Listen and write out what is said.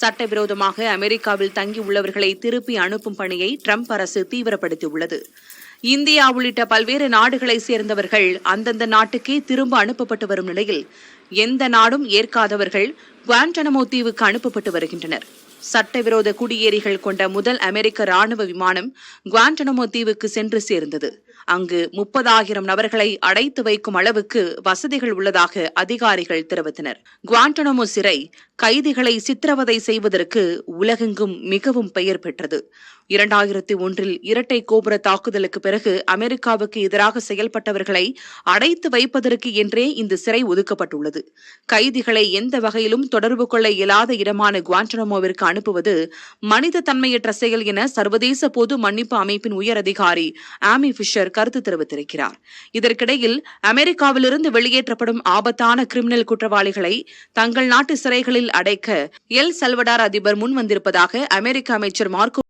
சட்டவிரோதமாக அமெரிக்காவில் தங்கியுள்ளவர்களை திருப்பி அனுப்பும் பணியை ட்ரம்ப் அரசு தீவிரப்படுத்தியுள்ளது. இந்தியா உள்ளிட்ட பல்வேறு நாடுகளைச் சேர்ந்தவர்கள் அந்தந்த நாட்டுக்கே திரும்ப அனுப்பப்பட்டு வரும் நிலையில் எந்த நாடும் ஏற்காதவர்கள் குவாண்டனமோ தீவுக்கு அனுப்பப்பட்டு வருகின்றனர். சட்டவிரோத குடியேறிகள் கொண்ட முதல் அமெரிக்க ராணுவ விமானம் குவாண்டனமோ தீவுக்கு சென்று சேர்ந்தது. அங்கு முப்பதாயிரம் நபர்களை அடைத்து வைக்கும் அளவுக்கு வசதிகள் உள்ளதாக அதிகாரிகள் தெரிவித்தனர். குவாண்டனமோ சிறை கைதிகளை சித்திரவதை செய்வதற்கு உலகெங்கும் மிகவும் பெயர் பெற்றது. இரண்டாயிரத்தி ஒன்றில் இரட்டை கோபுர தாக்குதலுக்கு பிறகு அமெரிக்காவுக்கு எதிராக செயல்பட்டவர்களை அடைத்து வைப்பதற்கு என்றே இந்த சிறை ஒதுக்கப்பட்டுள்ளது. கைதிகளை எந்த வகையிலும் தொடர்பு கொள்ள இயலாத இடமான குவாண்டனமோவிற்கு அனுப்புவது மனித தன்மையற்ற செயல் என சர்வதேச பொது மன்னிப்பு அமைப்பின் உயர் அதிகாரி ஆமி பிஷர் கருத்து தெரிவித்திருக்கிறார். இதற்கிடையில் அமெரிக்காவிலிருந்து வெளியேற்றப்படும் ஆபத்தான கிரிமினல் குற்றவாளிகளை தங்கள் நாட்டு சிறைகளில் அடைக்க எல் சல்வடார் அதிபர் முன் வந்திருப்பதாக அமெரிக்க அமைச்சர் மார்க்கோ